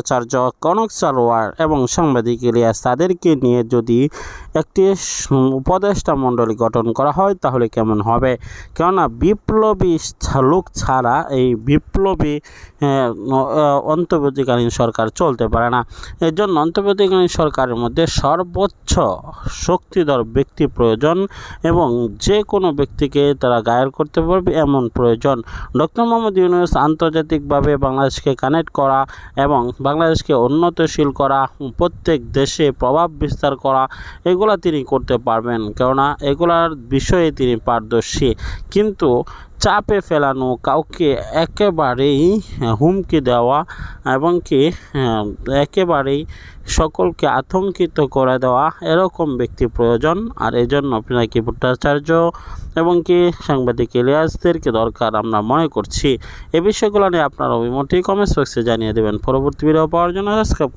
আচার্য কনক সালোয়ার এবং সাংবাদিক ইলিয়াস তাদেরকে নিয়ে যদি একটি উপদেষ্টা মণ্ডলী গঠন করা হয়, তাহলে কেমন হবে? কেননা বিপ্লবী লোক ছাড়া এই বিপ্লবী অন্তর্বর্তীকালীন সরকার চলতে পারে না। এর জন্য অন্তর্বর্তীকালীন সরকারের মধ্যে সর্বোচ্চ শক্তিধর ব্যক্তি প্রয়োজন এবং যে কোনো ব্যক্তিকে তারা গায়ের করতে পারবে এমন প্রয়োজন। ডক্টর মোহাম্মদ ইউনুস আন্তর্জাতিকভাবে বাংলাদেশকে কানেক্ট করা এবং বাংলাদেশকে উন্নতিশীল করা, প্রত্যেক দেশে প্রভাব বিস্তার করা, এগুলা তিনি করতে পারবেন। কেননা এগুলার বিষয়ে তিনি পারদর্শী। কিন্তু চাপে ফেলানো, কাউকে একেবারেই হুমকি দেওয়া এবং কি একেবারেই সকলকে আতঙ্কিত করে দেওয়া এরকম ব্যক্তি প্রয়োজন। আর এই জন্য পিনাকি ভট্টাচার্য এবং কি, সাংবাদিক ইলিয়াসদেরকে দরকার আমরা মনে করছি। এ বিষয়গুলো নিয়ে আপনার অভিমতটি কমেন্টস বক্সে জানিয়ে দেবেন। পরবর্তী ভিডিও পাওয়ার জন্য সাবস্ক্রাইব